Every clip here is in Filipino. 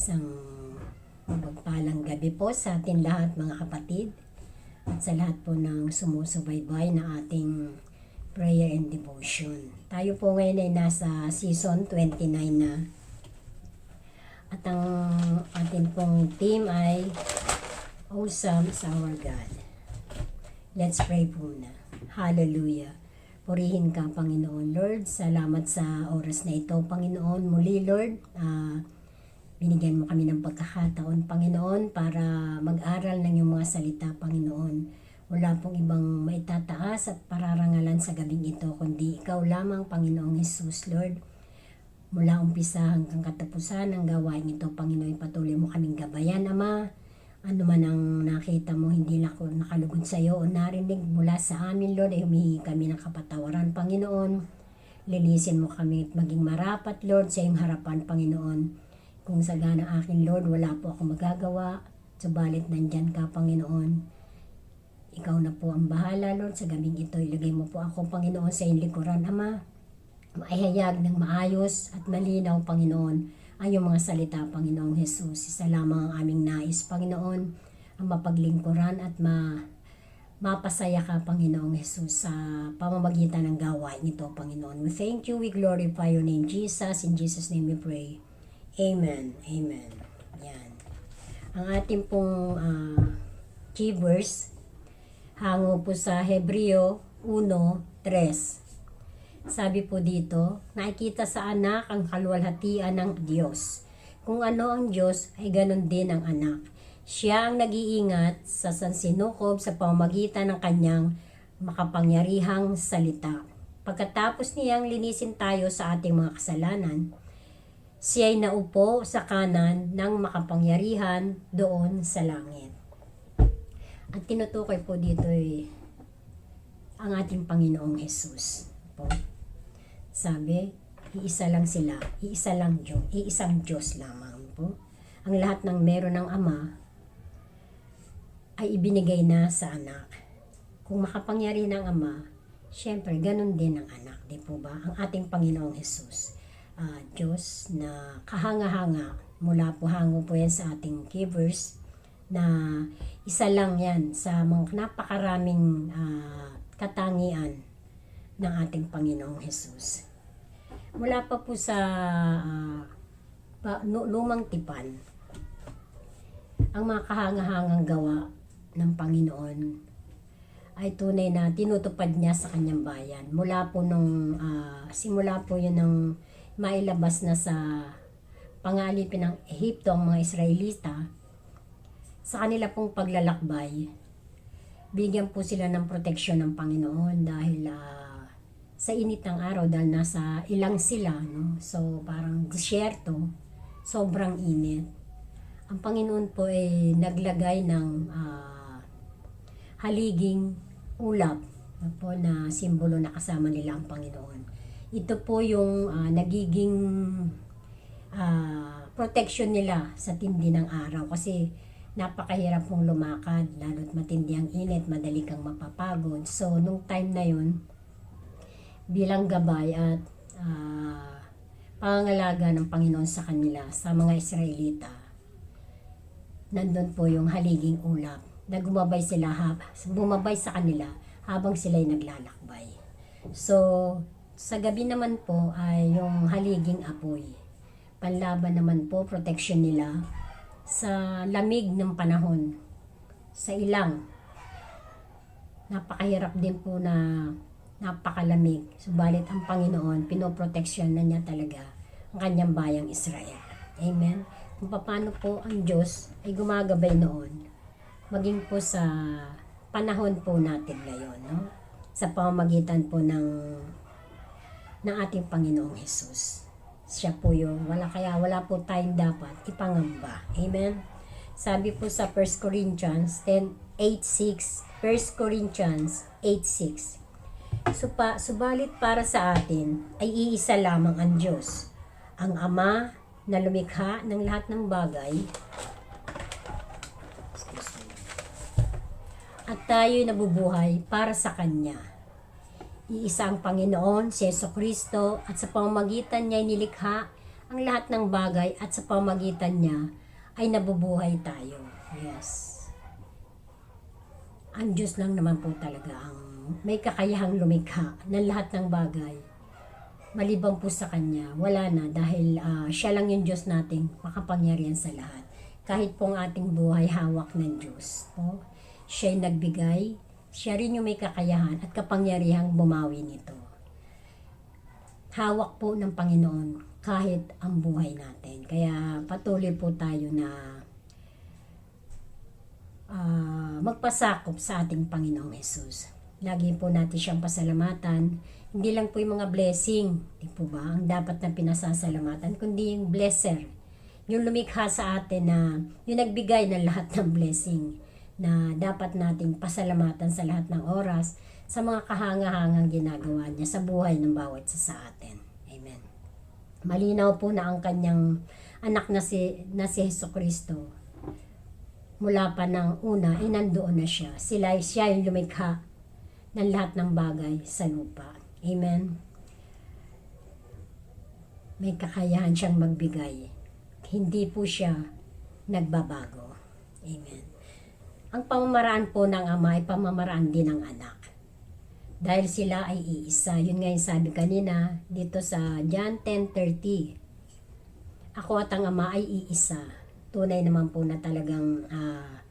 Isang mapagpalang gabi po sa atin lahat mga kapatid at sa lahat po ng sumusubaybay na ating prayer and devotion. Tayo po ngayon ay nasa season 29 na at ang ating pong team ay Awesome is our God. Let's pray po na. Hallelujah. Purihin ka, Panginoon Lord. Salamat sa oras na ito, Panginoon. Muli, Lord, ah, binigyan mo kami ng pagkakataon, Panginoon, para mag-aral ng iyong mga salita, Panginoon. Wala pong ibang maitataas at pararangalan sa gabing ito, kundi ikaw lamang, Panginoong Jesus, Lord. Mula umpisa hanggang katapusan ng gawain ito, Panginoon, patuloy mo kaming gabayan, Ama. Ano man ang nakita mo, hindi na ako nakalugod sa iyo o narinig mula sa amin, Lord, ay humihingi kami ng kapatawaran, Panginoon. Linisin mo kami at maging marapat, Lord, sa iyong harapan, Panginoon. Kung sa gana akin, Lord, wala po ako magagawa. Subalit nandyan ka, Panginoon. Ikaw na po ang bahala, Lord, sa gabing ito. Ilagay mo po ako, Panginoon, sa iyong likuran, Ama. Maihayag ng maayos at malinaw, Panginoon, ang iyong mga salita, Panginoong Jesus. Isa lamang ang aming nais, Panginoon, ang mapaglingkuran at ma mapasaya ka, Panginoong Jesus, sa pamamagitan ng gawain ito, Panginoon. We thank you, we glorify your name, Jesus. In Jesus' name we pray. Amen. Amen. Yan. Ang ating pong ah, key verse, hango po sa Hebreo 1.3. Sabi po dito, nakikita sa anak ang kaluwalhatian ng Diyos. Kung ano ang Diyos, ay ganun din ang anak. Siya ang nag-iingat sa sansinukob sa pamamagitan ng kanyang makapangyarihang salita. Pagkatapos niyang linisin tayo sa ating mga kasalanan, siya ay naupo sa kanan ng makapangyarihan doon sa langit. At tinutukoy po dito ay ang ating Panginoong Jesus. Po. Sabi, iisa lang sila, iisa lang Diyos, iisang Diyos lamang po. Ang lahat ng meron ng Ama ay ibinigay na sa anak. Kung makapangyari ng Ama, syempre ganun din ang anak, di po ba? Ang ating Panginoong Jesus. Ah, Diyos na kahanga-hanga, mula po hango po yan sa ating givers, na isa lang yan sa mga napakaraming ah, katangian ng ating Panginoong Jesus. Mula pa po sa nu- lumang tipan, ang mga kahangahangang gawa ng Panginoon ay tunay na tinutupad niya sa kanyang bayan. Mula po nung, ah, simula po yun ng mailabas na sa pangalipin ng Ehipto ang mga Israelita, sa kanila pong paglalakbay, bigyan po sila ng proteksyon ng Panginoon dahil ah, sa init ng araw dahil nasa ilang sila, no? So parang disyerto, sobrang init. Ang Panginoon po ay naglagay ng ah, haliging ulap po na simbolo na kasama nila ang Panginoon. Ito po yung ah, nagiging ah, protection nila sa tindi ng araw kasi napakahirap pong lumakad, lalo't matindi ang init, madali kang mapapagod. So, nung time na yun, bilang gabay at ah, pangangalaga ng Panginoon sa kanila, sa mga Israelita, nandun po yung haliging ulap na gumabay sila, bumabay sa kanila habang sila'y naglalakbay. So, sa gabi naman po ay yung haliging apoy. Panlaban naman po, protection nila sa lamig ng panahon. Sa ilang, napakahirap din po na napakalamig. Subalit ang Panginoon, pinoproteksyon na niya talaga ang kanyang bayang Israel. Amen. Kung paano po ang Diyos ay gumagabay noon, maging po sa panahon po natin ngayon, no? Sa pamamagitan po ng ng ating Panginoong Jesus. Siya po yung wala kaya wala po tayong dapat ipangamba. Amen. Sabi po sa 1 Corinthians 10:8-6, 1 Corinthians 8:6. Supa, subalit para sa atin ay iisa lamang ang Diyos, ang Ama na lumikha ng lahat ng bagay. At tayo'y nabubuhay para sa Kanya. Iisa ang Panginoon, si Yeso Kristo, at sa pamamagitan niya nilikha ang lahat ng bagay at sa pamagitan niya ay nabubuhay tayo. Yes. Ang Diyos lang naman po talaga ang may kakayahang lumikha ng lahat ng bagay. Malibang po sa Kanya, wala na dahil ah, Siya lang yung Diyos nating makapangyarihan sa lahat. Kahit pong ating buhay hawak ng Diyos. Po. Siya yung nagbigay, siya rin yung may kakayahan at kapangyarihang bumawi nito. Hawak po ng Panginoon kahit ang buhay natin. Kaya patuloy po tayo na ah, magpasakop sa ating Panginoong Yesus. Lagi po natin siyang pasalamatan. Hindi lang po yung mga blessing, di po ba, ang dapat na pinasasalamatan, kundi yung blesser. Yung lumikha sa atin na yung nagbigay ng lahat ng blessing na dapat nating pasalamatan sa lahat ng oras sa mga kahanga-hangang ginagawa niya sa buhay ng bawat isa sa atin. Amen. Malinaw po na ang kanyang anak na si, na si Heso Kristo mula pa ng una, ay nandoon na siya. Sila, siya yung lumikha ng lahat ng bagay sa lupa. Amen. May kakayahan siyang magbigay. Hindi po siya nagbabago. Amen. Ang pamamaraan po ng ama ay pamamaraan din ng anak. Dahil sila ay iisa. Yun nga yung sabi kanina dito sa John 10.30. Ako at ang ama ay iisa tunay naman po na talagang ah,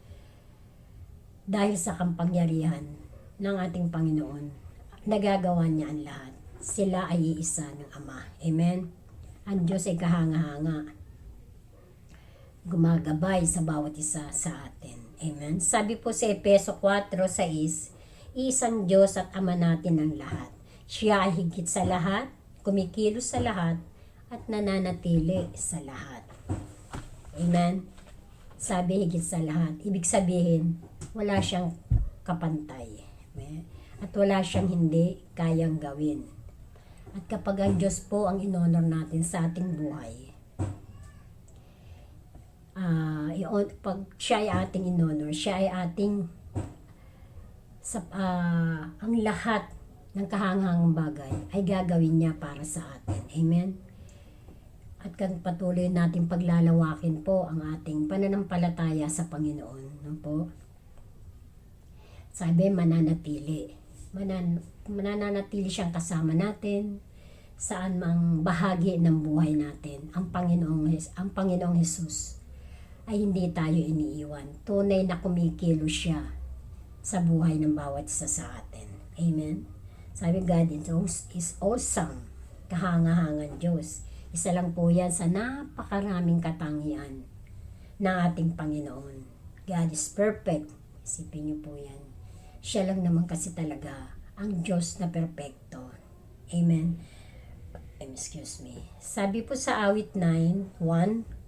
dahil sa kampangyarihan ng ating Panginoon, nagagawa niya ang lahat. Sila ay iisa ng Ama. Amen? Ang Diyos ay kahanga-hanga. Gumagabay sa bawat isa sa atin. Amen? Sabi po sa Epeso 4.6, Isang Diyos at Ama natin ang lahat. Siya ay higit sa lahat, kumikilos sa lahat, at nananatili sa lahat. Amen. Sabi higit sa lahat. Ibig sabihin, wala siyang kapantay. Amen. At wala siyang hindi kayang gawin. At kapag ang Diyos po ang inonor natin sa ating buhay, ah i- pag siya ay ating inonor, siya ay ating sa, ah, ang lahat ng kahanghang bagay ay gagawin niya para sa atin. Amen. At kung patuloy natin paglalawakin po ang ating pananampalataya sa Panginoon. No po? Sabi, mananatili. Manan, mananatili siyang kasama natin saan mang bahagi ng buhay natin. Ang Panginoong, ang Panginoong Jesus ay hindi tayo iniiwan. Tunay na kumikilo siya sa buhay ng bawat isa sa atin. Amen? Sabi, God is, awesome. Kahanga-hangan Diyos. Isa lang po yan sa napakaraming katangian ng ating Panginoon. God is perfect. Isipin niyo po yan. Siya lang naman kasi talaga ang Diyos na perpekto. Amen. Excuse me. Sabi po sa awit 9, 1,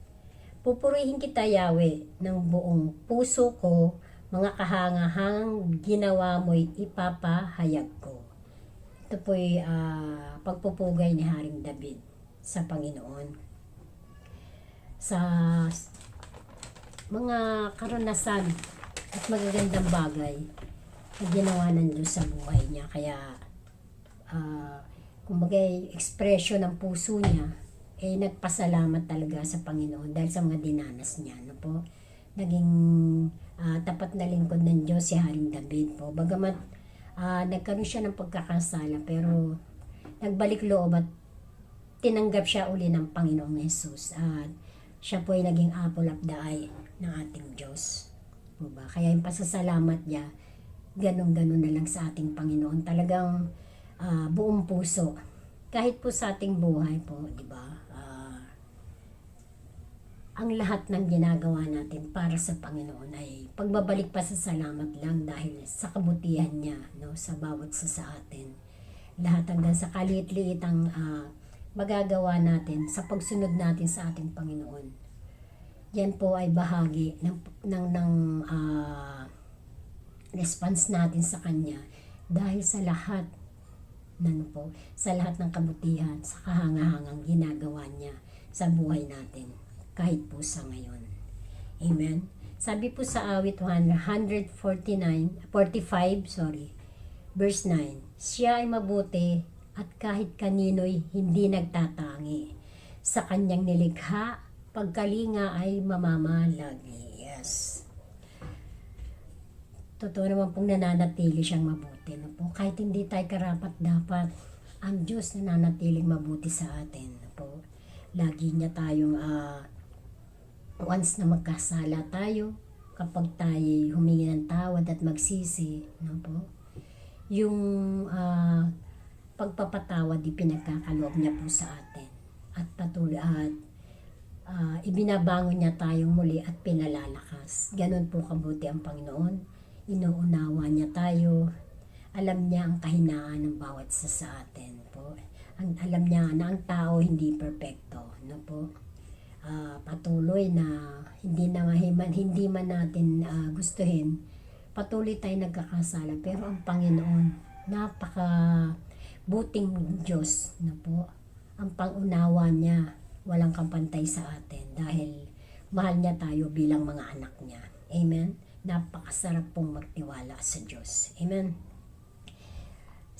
Pupurihin kita, Yahweh, ng buong puso ko, mga kahangahangang ginawa mo'y ipapahayag ko. Ito po'y ah, pagpupugay ni Haring David sa Panginoon. Sa mga karanasan at magagandang bagay na ginawa ng Diyos sa buhay niya. Kaya, ah, kumbaga, expression ng puso niya, eh, nagpasalamat talaga sa Panginoon dahil sa mga dinanas niya. No po? Naging ah, tapat na lingkod ng Diyos si Haring David po. Bagamat ah, nagkaroon siya ng pagkakasala, pero nagbalik loob at tinanggap siya uli ng Panginoong Jesus. At siya po ay naging apple of the eye ng ating Diyos. Po ba? Kaya yung pasasalamat niya, ganun-ganun na lang sa ating Panginoon. Talagang ah, buong puso. Kahit po sa ating buhay po, di ba? Ang lahat ng ginagawa natin para sa Panginoon ay pagbabalik pa sa salamat lang dahil sa kabutihan niya no, sa bawat sa sa atin. Lahat hanggang sa kaliit-liit ang ah, magagawa natin sa pagsunod natin sa ating Panginoon. Yan po ay bahagi ng ng ng ah, response natin sa kanya dahil sa lahat ng po, sa lahat ng kabutihan, sa kahangahangang ginagawa niya sa buhay natin kahit po sa ngayon. Amen. Sabi po sa awit 149, 45, sorry, verse 9, Siya ay mabuti at kahit kanino'y hindi nagtatangi. sa kanyang nilikha, pagkalinga ay mamamalagi. Yes. Totoo naman pong nananatili siyang mabuti. No po? Kahit hindi tayo karapat dapat, ang Diyos nananatiling mabuti sa atin. No po? Lagi niya tayong ah, once na magkasala tayo, kapag tayo humingi ng tawad at magsisi, no po? Yung ah, pagpapatawad di pinagkakaloob niya po sa atin. At patuloy at ah, ibinabangon niya tayong muli at pinalalakas. Ganon po kabuti ang Panginoon. Inuunawa niya tayo. Alam niya ang kahinaan ng bawat isa sa atin po. Ang, alam niya na ang tao hindi perpekto. No po? Ah, patuloy na hindi na mahiman, hindi man natin ah, gustuhin, patuloy tayo nagkakasala. Pero ang Panginoon, napaka buting Diyos na po. Ang pangunawa niya, walang kapantay sa atin dahil mahal niya tayo bilang mga anak niya. Amen? Napakasarap pong magtiwala sa Diyos. Amen?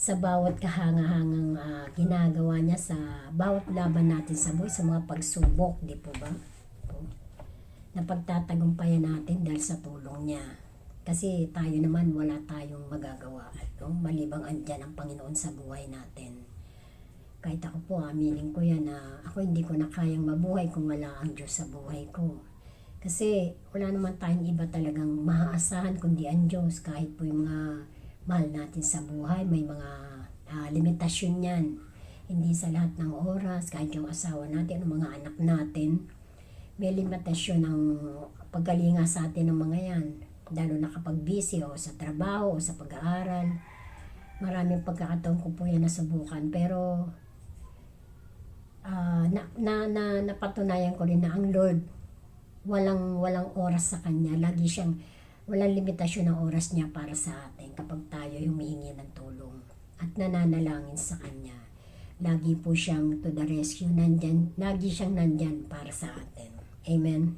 Sa bawat kahanga-hangang ah, ginagawa niya sa bawat laban natin sa buhay, sa mga pagsubok, di po ba? Po. Napagtatagumpayan natin dahil sa tulong niya. Kasi tayo naman wala tayong magagawa. No? Malibang andyan ang Panginoon sa buhay natin. Kahit ako po, aminin ko yan na ako hindi ko na kayang mabuhay kung wala ang Diyos sa buhay ko. Kasi wala naman tayong iba talagang maaasahan kundi ang Diyos. Kahit po yung mga mahal natin sa buhay, may mga ah, limitasyon yan. Hindi sa lahat ng oras, kahit yung asawa natin, ang mga anak natin, may limitasyon ng pagkalinga sa atin ng mga yan. Lalo na kapag busy o sa trabaho o sa pag-aaral. Maraming pagkakataon ko po yan nasubukan. Pero ah, na, na, na, napatunayan ko rin na ang Lord, walang walang oras sa Kanya. Lagi siyang, walang limitasyon ng oras niya para sa atin kapag tayo humihingi ng tulong at nananalangin sa Kanya. Lagi po siyang to the rescue, nandyan, lagi siyang nandyan para sa atin. Amen.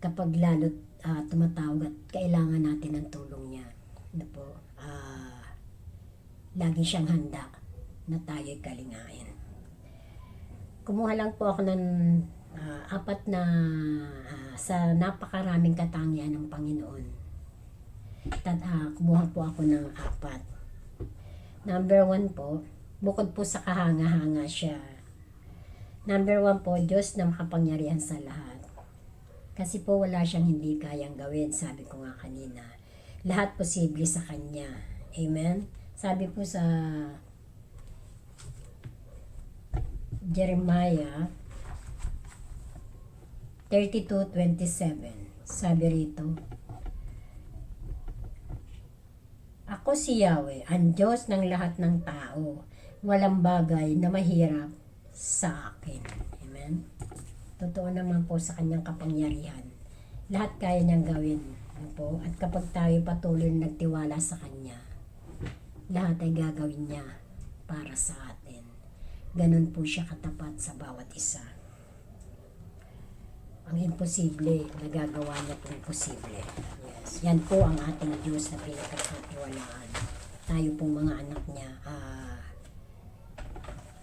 Kapag lalo't ah, tumatawag at kailangan natin ng tulong niya. Ano po, ah, lagi siyang handa na tayo'y kalingain. Kumuha lang po ako ng ah, apat na ah, sa napakaraming katangian ng Panginoon. Tad, ah, kumuha po ako ng apat. Number one po, bukod po sa kahanga-hanga siya. Number one po, Diyos na makapangyarihan sa lahat. Kasi po wala siyang hindi kayang gawin, sabi ko nga kanina. Lahat posible sa Kanya. Amen? Sabi po sa Jeremiah 32.27 Sabi rito, Ako si Yahweh, ang Diyos ng lahat ng tao. Walang bagay na mahirap sa akin. Amen? Totoo naman po sa kanyang kapangyarihan. Lahat kaya niyang gawin. Ano po? At kapag tayo patuloy na nagtiwala sa Kanya, lahat ay gagawin niya para sa atin. Ganon po siya katapat sa bawat isa. Ang imposible, nagagawa niya po imposible. Yes. Yan po ang ating Diyos na pinagkakatiwalaan. Tayo pong mga anak niya, ah,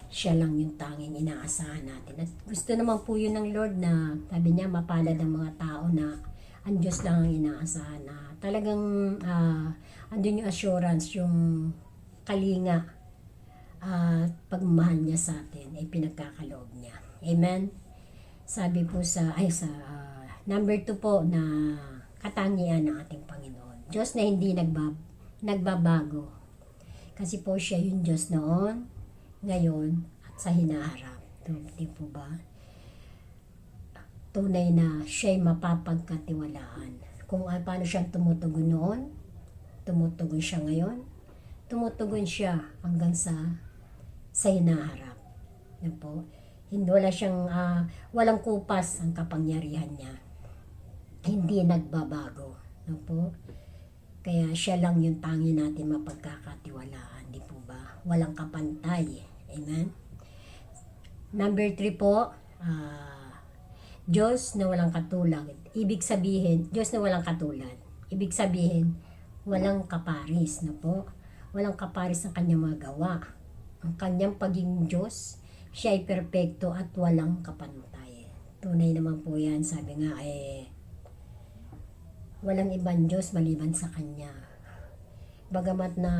siya lang yung tanging inaasahan natin. At gusto naman po yun ng Lord na, sabi niya, mapalad ang mga tao na ang Diyos lang ang inaasahan na talagang ah, andun yung assurance, yung kalinga at pagmamahal niya sa atin ay pinagkakaloob niya. Amen? Sabi po sa, ay sa ah, number two po na katangian ng ating Panginoon. Diyos na hindi nagbab, nagbabago. Kasi po siya yung Diyos noon, ngayon, at sa hinaharap. Di po ba? Tunay na siya'y mapapagkatiwalaan. Kung ah, paano siyang tumutugon noon, tumutugon siya ngayon, tumutugon siya hanggang sa sa hinaharap. Yan po. Hindi wala siyang ah, walang kupas ang kapangyarihan niya. Hindi nagbabago. Yan po. Kaya siya lang yung tangi natin mapagkakatiwalaan, di po ba? Walang kapantay. Amen? Number three po, ah, Diyos na walang katulad. Ibig sabihin, Diyos na walang katulad. Ibig sabihin, walang kaparis na po. Walang kaparis ang kanyang mga gawa. Ang kanyang pagiging Diyos, siya ay perpekto at walang kapantay. Tunay naman po yan, sabi nga eh, walang ibang Diyos maliban sa Kanya. Bagamat na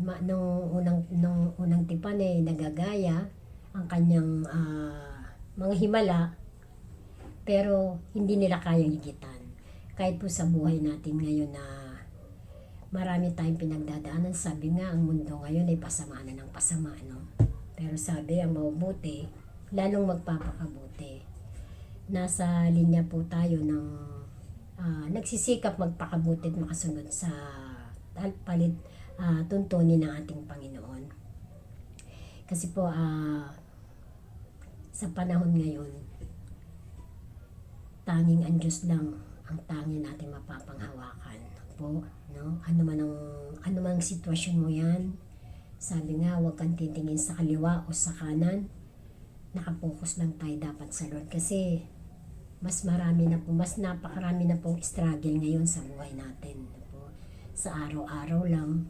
ma, nung unang nung unang tipan eh nagagaya ang kanyang ah, mga himala pero hindi nila kayang higitan. Kahit po sa buhay natin ngayon na marami tayong pinagdadaanan, sabi nga ang mundo ngayon ay pasama na ng pasama, no? Pero sabi ang mabubuti, lalong magpapakabuti. Nasa linya po tayo ng ah, nagsisikap magpakabuti makasunod sa palit ah, tuntunin ng ating Panginoon. Kasi po ah, sa panahon ngayon, tanging ang Diyos lang ang tanging natin mapapanghawakan po no ano man ang ano man ang sitwasyon mo yan sabi nga huwag kang titingin sa kaliwa o sa kanan nakapokus lang tayo dapat sa Lord kasi mas marami na po mas napakarami na pong struggle ngayon sa buhay natin po sa araw-araw lang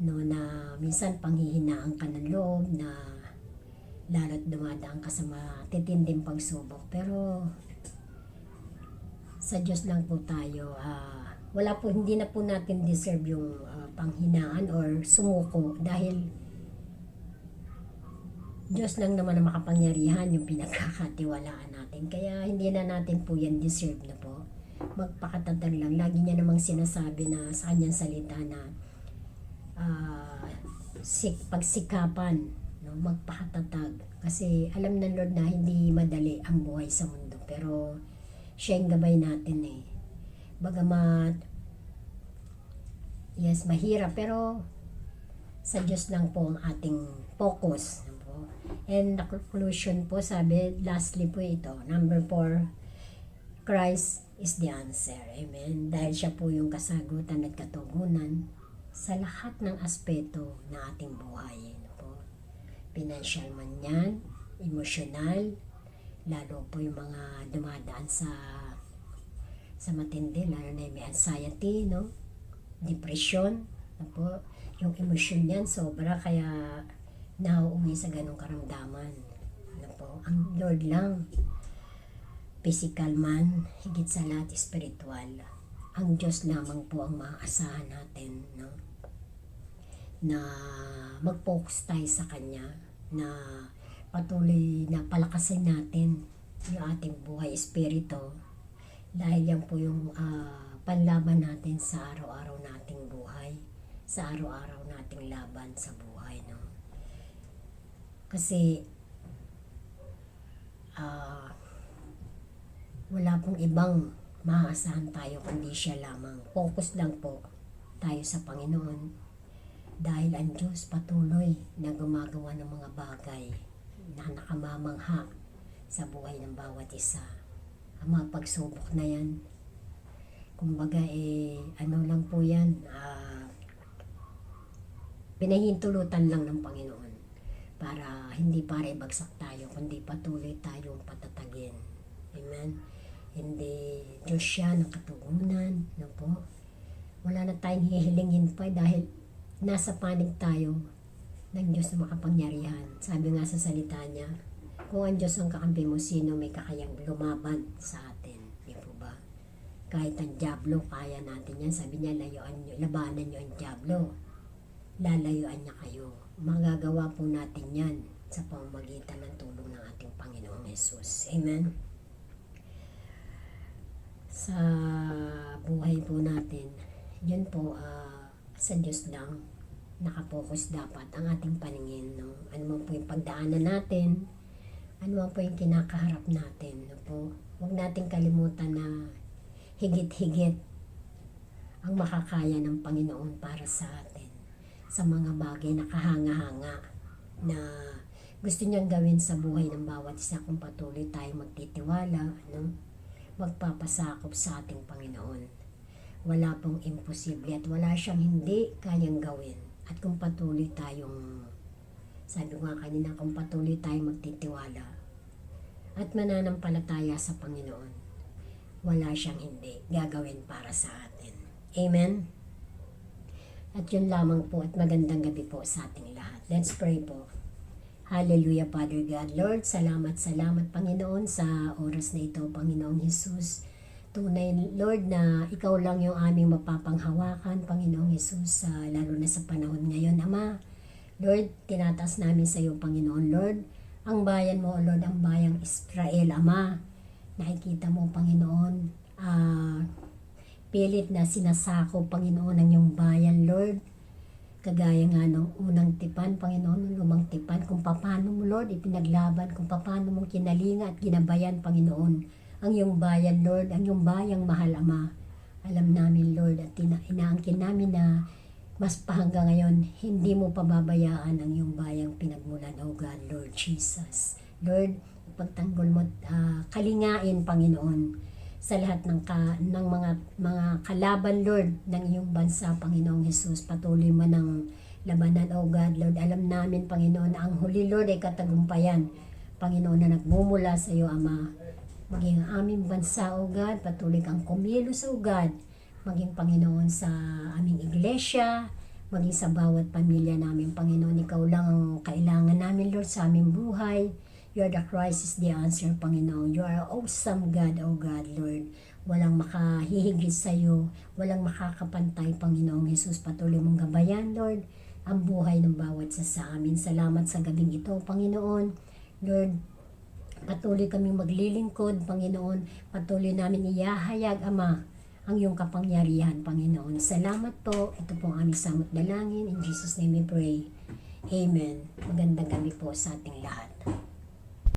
no na minsan panghihinaan ka ng loob na lalo't dumadaan ka sa matitinding pagsubok pero sa Diyos lang po tayo. ah, wala po, hindi na po natin deserve yung ah, panghinaan or sumuko dahil Diyos lang naman ang makapangyarihan yung pinagkakatiwalaan natin. Kaya hindi na natin po yan deserve na po. Magpakatatag lang. Lagi niya namang sinasabi na sa kanyang salita na ah, sik, pagsikapan, no, magpakatatag. Kasi alam ng Lord na hindi madali ang buhay sa mundo. Pero siya yung gabay natin eh. Bagamat, yes, mahirap, pero sa Diyos lang po ang ating focus. And the conclusion po, sabi, lastly po ito, number four, Christ is the answer. Amen. Dahil siya po yung kasagutan at katugunan sa lahat ng aspeto ng ating buhay. Ano po. Financial man yan, emotional, lalo po yung mga dumadaan sa sa matindi, lalo na yung may anxiety, no? Depression, ano po, yung emosyon niyan sobra kaya nauuwi sa ganong karamdaman. Ano po, ang Lord lang, physical man, higit sa lahat spiritual. Ang Diyos lamang po ang maaasahan natin, no? Na mag-focus tayo sa Kanya, na patuloy na palakasin natin yung ating buhay espiritu dahil yan po yung ah, panlaban natin sa araw-araw nating buhay sa araw-araw nating laban sa buhay kasi ah wala pong ibang maaasahan tayo kundi siya lamang focus lang po tayo sa Panginoon dahil ang Diyos patuloy na gumagawa ng mga bagay na nakamamangha sa buhay ng bawat isa. Ang mga pagsubok na yan, kumbaga eh, ano lang po yan, ah, pinahintulutan lang ng Panginoon para hindi para ibagsak tayo, kundi patuloy tayong patatagin. Amen? Hindi Diyos siya ng katugunan, no po? Wala na tayong hihilingin pa dahil nasa panig tayo ng Diyos na makapangyarihan. Sabi nga sa salita niya, kung ang Diyos ang kakampi mo, sino may kakayang lumaban sa atin? Di po ba? Kahit ang Diablo, kaya natin yan. Sabi niya, layuan niyo, labanan niyo ang Diablo. Lalayuan niya kayo. Magagawa po natin yan sa pamamagitan ng tulong ng ating Panginoong Yesus. Amen? Sa buhay po natin, yun po, ah, sa Diyos lang, nakapokus dapat ang ating paningin. No? Ano man po yung pagdaanan natin, ano man po yung kinakaharap natin. No po? Huwag nating kalimutan na higit-higit ang makakaya ng Panginoon para sa atin sa mga bagay na kahanga-hanga na gusto niyang gawin sa buhay ng bawat isa kung patuloy tayo magtitiwala, no? magpapasakop sa ating Panginoon. Wala pong imposible at wala siyang hindi kayang gawin. At kung patuloy tayong, sabi ko nga kanina, kung patuloy tayong magtitiwala at mananampalataya sa Panginoon, wala siyang hindi gagawin para sa atin. Amen? At yun lamang po at magandang gabi po sa ating lahat. Let's pray po. Hallelujah, Father God. Lord, salamat, salamat, Panginoon, sa oras na ito, Panginoong Jesus. Tunay, Lord, na ikaw lang yung aming mapapanghawakan, Panginoong Jesus, sa lalo na sa panahon ngayon, Ama. Lord, tinataas namin sa iyo, Panginoon, Lord, ang bayan mo, Lord, ang bayang Israel, Ama. Nakikita mo, Panginoon, ah, pilit na sinasako, Panginoon, ang iyong bayan, Lord. Kagaya nga ng unang tipan, Panginoon, ng lumang tipan, kung paano mo, Lord, ipinaglaban, kung paano mo kinalinga at ginabayan, Panginoon, ang iyong bayan, Lord, ang iyong bayang mahal, Ama. Alam namin, Lord, at tina- inaangkin namin na mas pa hanggang ngayon, hindi mo pababayaan ang iyong bayang pinagmulan, O God, Lord Jesus. Lord, pagtanggol mo, ah, kalingain, Panginoon, sa lahat ng ka, ng mga mga kalaban Lord ng iyong bansa Panginoong Jesus. Patuloy mo ng labanan oh God Lord. Alam namin Panginoon na ang huli Lord ay katagumpayan. Panginoon na nagmumula sa iyo Ama. Maging ang aming bansa oh God. Patuloy kang kumilos oh God. Maging Panginoon sa aming iglesia. Maging sa bawat pamilya namin Panginoon. Ikaw lang ang kailangan namin Lord sa aming buhay You are the Christ is the answer, Panginoon. You are awesome God, O God, Lord. Walang makahihigit sa iyo. Walang makakapantay, Panginoong Jesus. Patuloy mong gabayan, Lord, ang buhay ng bawat isa sa amin. Salamat sa gabing ito, Panginoon. Lord, patuloy kaming maglilingkod, Panginoon. Patuloy namin iyahayag, Ama, ang iyong kapangyarihan, Panginoon. Salamat po. Ito po ang aming samot dalangin. In Jesus' name we pray. Amen. Magandang gabi po sa ating lahat.